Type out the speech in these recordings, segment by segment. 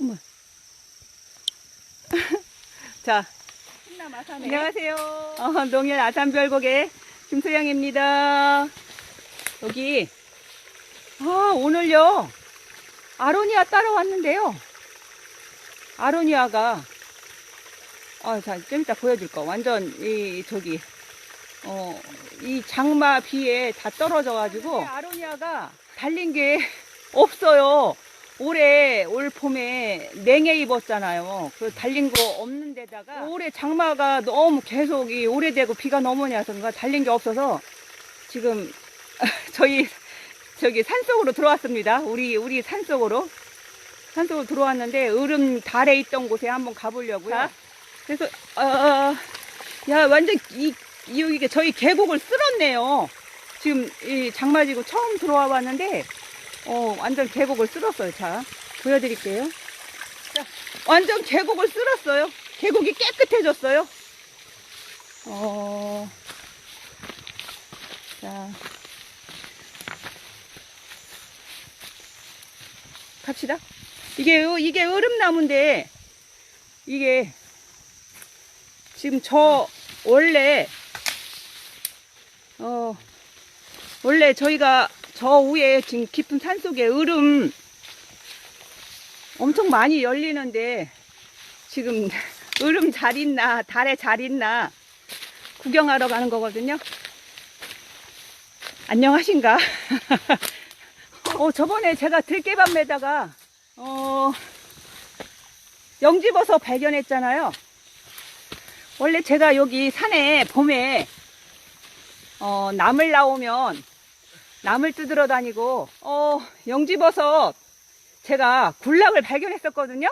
어머. 자. 안녕하세요. 어, 농일 아산별곡의 김소영입니다. 여기, 아, 오늘요, 아로니아 따러 왔는데요. 아로니아가, 아, 자, 좀 이따 보여줄 거. 완전, 이, 저기, 어, 이 장마 비에 다 떨어져가지고, 아로니아가 달린 게 없어요. 올해 올 봄에 냉해 입었잖아요. 그 달린 거 없는 데다가 올해 장마가 너무 계속 이 오래되고 비가 와서인가 달린 게 없어서 지금 저희 저기 산속으로 들어왔습니다. 우리 우리 산속으로 산속으로 들어왔는데 으름 달에 있던 곳에 한번 가보려고요. 자, 그래서 어, 야 완전 이, 이 이게 저희 계곡을 쓸었네요. 지금 이 장마지고 처음 들어와 봤는데 어, 완전 계곡을 쓸었어요. 자, 보여드릴게요. 자, 완전 계곡을 쓸었어요. 계곡이 깨끗해졌어요. 어, 자, 갑시다. 이게, 으- 이게 얼음나무인데, 이게, 지금 저, 원래, 어, 원래 저희가 저 위에 지금 깊은 산 속에 얼음 엄청 많이 열리는데 지금 얼음 잘 있나 달에 잘 있나 구경하러 가는 거거든요. 안녕하신가? 어, 저번에 제가 들깨밤에다가 어, 영집어서 발견했잖아요. 원래 제가 여기 산에 봄에 어, 나물 나오면 나물 뜯으러 다니고 어 영지버섯 제가 굴락을 발견했었거든요.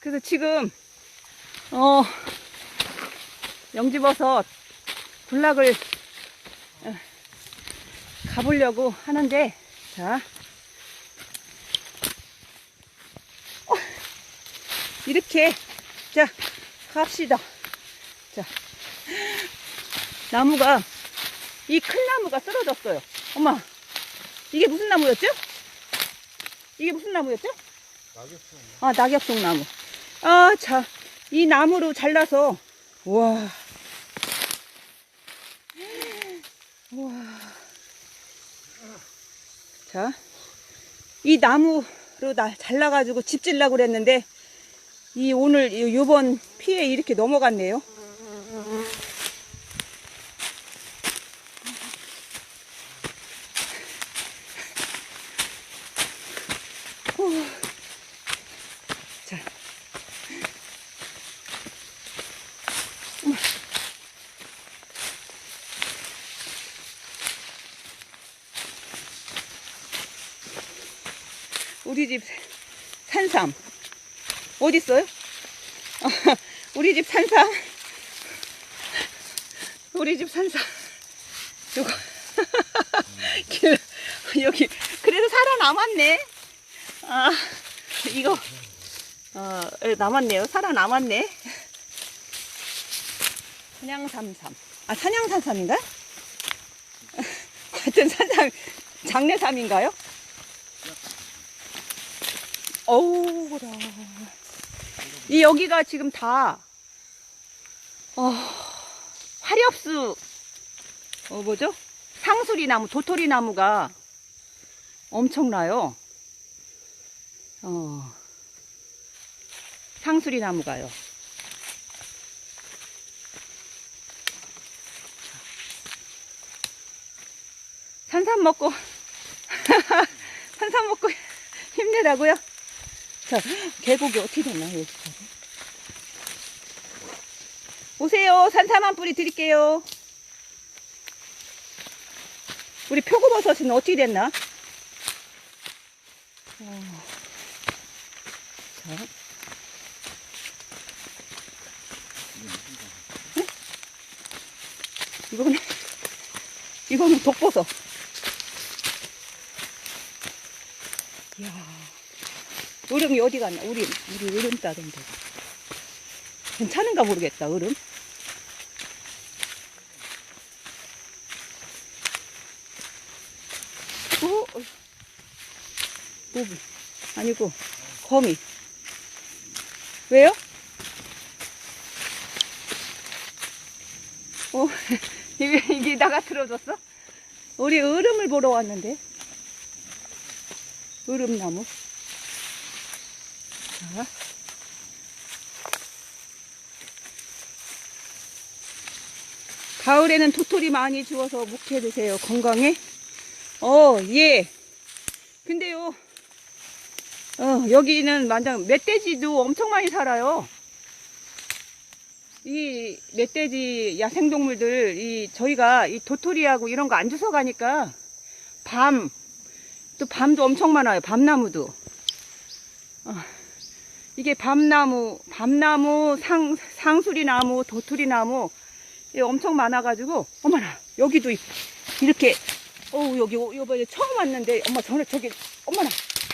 그래서 지금 어 영지버섯 굴락을 어, 가보려고 하는데 자 어, 이렇게 자 갑시다. 자 나무가 이 큰 나무가 쓰러졌어요. 엄마, 이게 무슨 나무였죠? 이게 무슨 나무였죠? 낙엽송. 아, 낙엽송 나무. 아, 자, 이 나무로 잘라서, 와. 와. 자, 이 나무로 나 잘라가지고 집 질라고 그랬는데, 이 오늘, 요- 요번 피해 이렇게 넘어갔네요. 우리 집 산삼 어디 있어요? 우리 집 산삼 우리 집 산삼 요거 길- 여기 그래도 살아남았네 아, 이거, 어, 남았네요. 살아남았네. 산양삼삼. 아, 산양삼삼인가? 하여튼 산삼, 장례삼인가요? 어우라. 이 여기가 지금 다, 어, 화렵수, 어, 뭐죠? 상수리 나무, 도토리 나무가 엄청나요. 어, 상수리 나무가요. 산삼 먹고, 산삼 먹고 힘내라고요? 자, 계곡이 어떻게 됐나, 여기까지. 오세요. 산삼 한 뿌리 드릴게요. 우리 표고버섯은 어떻게 됐나? 어. 자. 응? 이거는, 이거는 독버섯. 이야. 얼음이 어디 갔나? 우리, 우리 얼음 따던데. 괜찮은가 모르겠다, 얼음. 오, 어. 노부. 아니고, 거미. 왜요? 어, 이게, 이게 나가 틀어졌어? 우리 얼음을 보러 왔는데. 얼음나무. 자. 가을에는 도토리 많이 주워서 묵혀 드세요. 건강에. 어, 예. 근데요, 어, 여기는 완전 멧돼지도 엄청 많이 살아요. 이 멧돼지 야생동물들, 이 저희가 이 도토리하고 이런 거 안 주워 가니까 밤, 또 밤도 엄청 많아요. 밤나무도. 어, 이게 밤나무, 밤나무, 상, 상수리나무, 도토리나무, 이 엄청 많아가지고, 어머나, 여기도 이- 이렇게, 어우, 여기, 요번에 처음 왔는데, 엄마, 전에 저기, 어머나,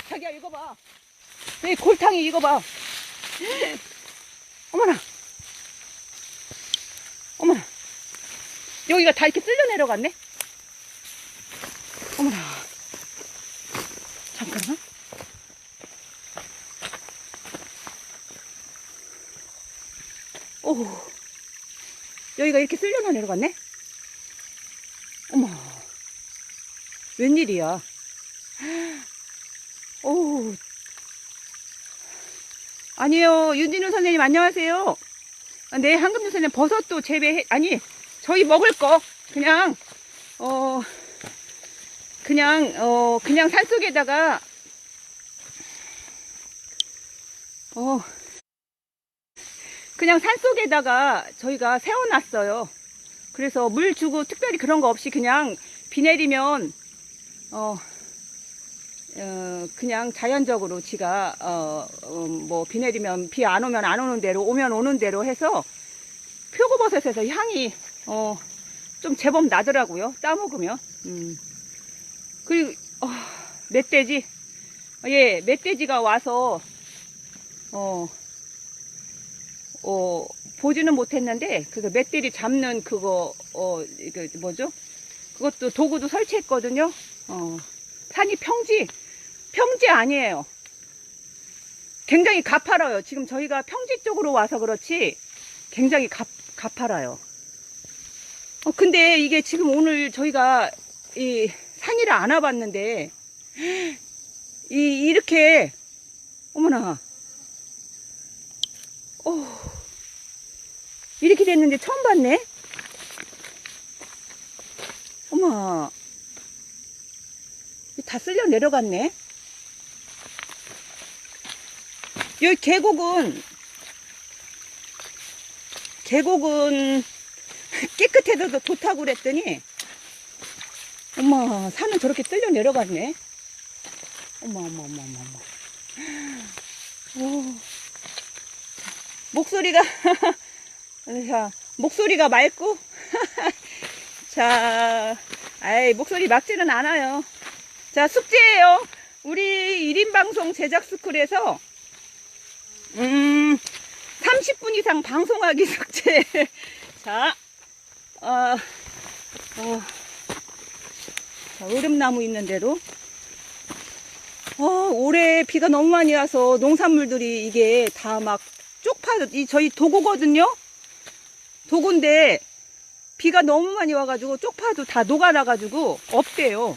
자기야, 이거 봐. 이 골탕이 이거 봐. 어머나. 어머나. 여기가 다 이렇게 쓸려 내려갔네? 어머나. 잠깐만. 오. 여기가 이렇게 쓸려 내려갔네? 어머. 웬일이야. 오. 아니요. 윤진우 선생님 안녕하세요. 아, 네, 한금주 선생님 버섯도 재배해, 아니, 저희 먹을 거, 그냥, 어, 그냥, 어, 그냥 산 속에다가, 어, 그냥 산속에다가 저희가 세워놨어요. 그래서 물 주고 특별히 그런 거 없이 그냥 비 내리면, 어, 어, 그냥 자연적으로 지가, 어, 뭐, 비 내리면 비 안 오면 안 오는 대로, 오면 오는 대로 해서 표고버섯에서 향이, 어, 좀 제법 나더라고요. 따먹으면. 음. 그리고, 어, 멧돼지. 예, 멧돼지가 와서, 어, 어, 보지는 못했는데, 그거 멧돼지 잡는 그거, 어, 이거 뭐죠? 그것도 도구도 설치했거든요. 어, 산이 평지, 평지 아니에요. 굉장히 가파라요. 지금 저희가 평지 쪽으로 와서 그렇지, 굉장히 가, 가파라요. 어, 근데 이게 지금 오늘 저희가 이 산이라 안 와봤는데, 이, 이렇게, 어머나, 어, 이렇게 됐는데 처음 봤네? 어머, 다 쓸려 내려갔네? 여기 계곡은, 계곡은 깨끗해도 좋다고 그랬더니, 어머, 산은 저렇게 쓸려 내려갔네? 어머, 어머, 어머, 어머, 어머. 오. 목소리가, 자, 목소리가 맑고, 자, 아이, 목소리 맑지는 않아요. 자, 숙제예요. 우리 1인 방송 제작 스쿨에서, 음, 30분 이상 방송하기 숙제. 자, 어, 어, 자, 얼음나무 있는 대로. 어, 올해 비가 너무 많이 와서 농산물들이 이게 다막쪽 파, 이 저희 도고거든요? 도고인데, 비가 너무 많이 와가지고 쪽파도 다 녹아나가지고 없대요.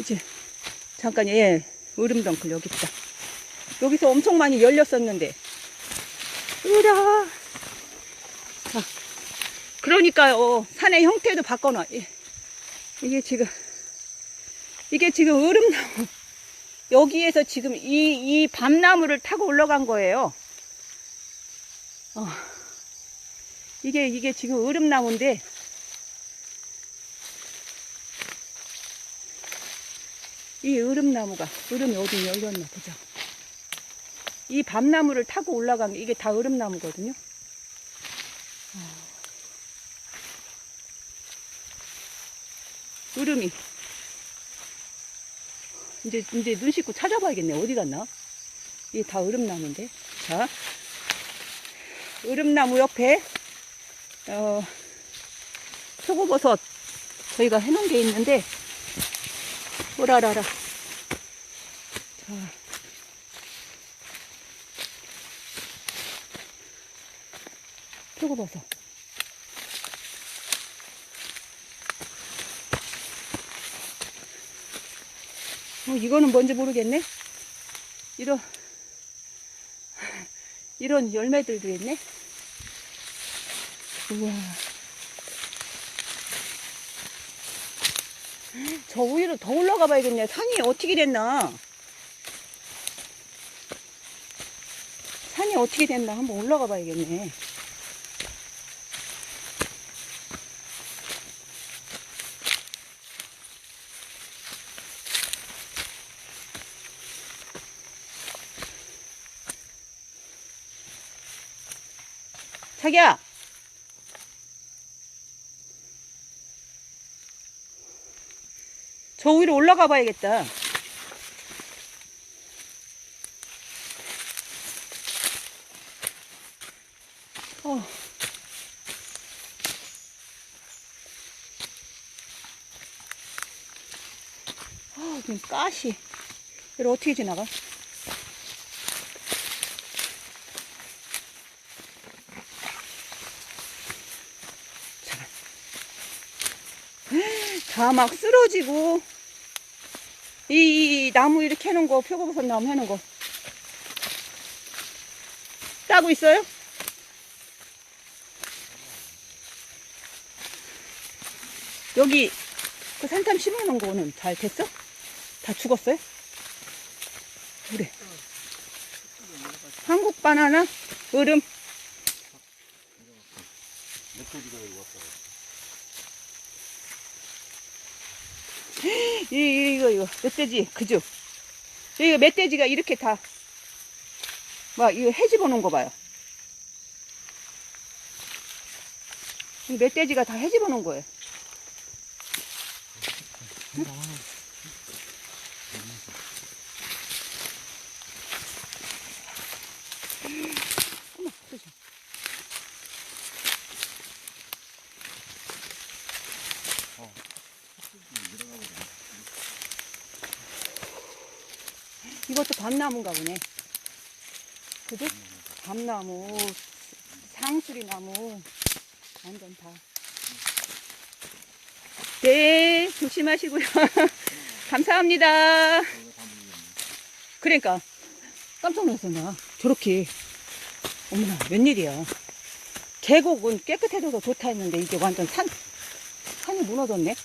이제, 잠깐, 예, 얼음덩굴 여기 있다. 여기서 엄청 많이 열렸었는데. 으라. 자, 그러니까요, 산의 형태도 바꿔놔. 예. 이게 지금, 이게 지금 얼음나무. 여기에서 지금 이, 이 밤나무를 타고 올라간 거예요. 어. 이게, 이게 지금 얼음나무인데, 이 얼음나무가, 얼음이 어디 열렸나 보자. 이 밤나무를 타고 올라간 게 이게 다 얼음나무거든요. 어. 얼음이. 이제, 이제 눈 씻고 찾아봐야겠네. 어디 갔나? 이게 다 얼음나무인데. 자. 으름나무 옆에 어, 표고버섯 저희가 해놓은 게 있는데 오라라라. 자, 표고버섯. 어, 이거는 뭔지 모르겠네. 이런 이런 열매들도 있네. 우와. 저 위로 더 올라가 봐야겠네. 산이 어떻게 됐나. 산이 어떻게 됐나 한번 올라가 봐야겠네. 자기야! 저 위로 올라가 봐야겠다. 어. 아, 지금 가시. 이걸 어떻게 지나가? 다 막 쓰러지고, 이, 이 나무 이렇게 해놓은 거, 표고버섯 나무 해놓은 거. 따고 있어요? 여기 그 산탐 심어놓은 거는 잘 됐어? 다 죽었어요? 그래. 한국 바나나, 얼음. 멧돼지가 여기 왔어. 이, 이, 이거, 이거, 멧돼지, 그죠? 이거 멧돼지가 이렇게 다, 막, 이거 해집어 놓은 거 봐요. 이 멧돼지가 다 해집어 놓은 거예요. 이것도 밤나무인가 보네. 그지? 밤나무, 상수리 나무, 완전 다. 네, 조심하시고요. 감사합니다. 그러니까, 깜짝 놀랐어, 나. 저렇게. 어머나, 웬일이야. 계곡은 깨끗해져서 좋다 했는데, 이게 완전 산, 산이 무너졌네.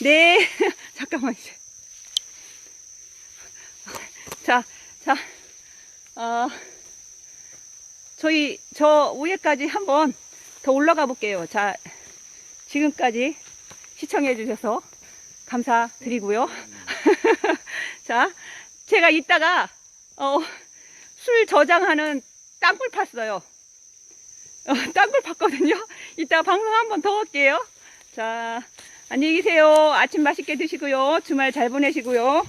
네, 잠깐만 이제. 자, 자, 어, 저희 저 위에까지 한번 더 올라가 볼게요. 자, 지금까지 시청해 주셔서 감사드리고요. 자, 제가 이따가 어, 술 저장하는 땅굴 팠어요. 어, 땅굴 팠거든요. 이따 방송 한번 더 할게요. 자, 안녕히 계세요. 아침 맛있게 드시고요. 주말 잘 보내시고요.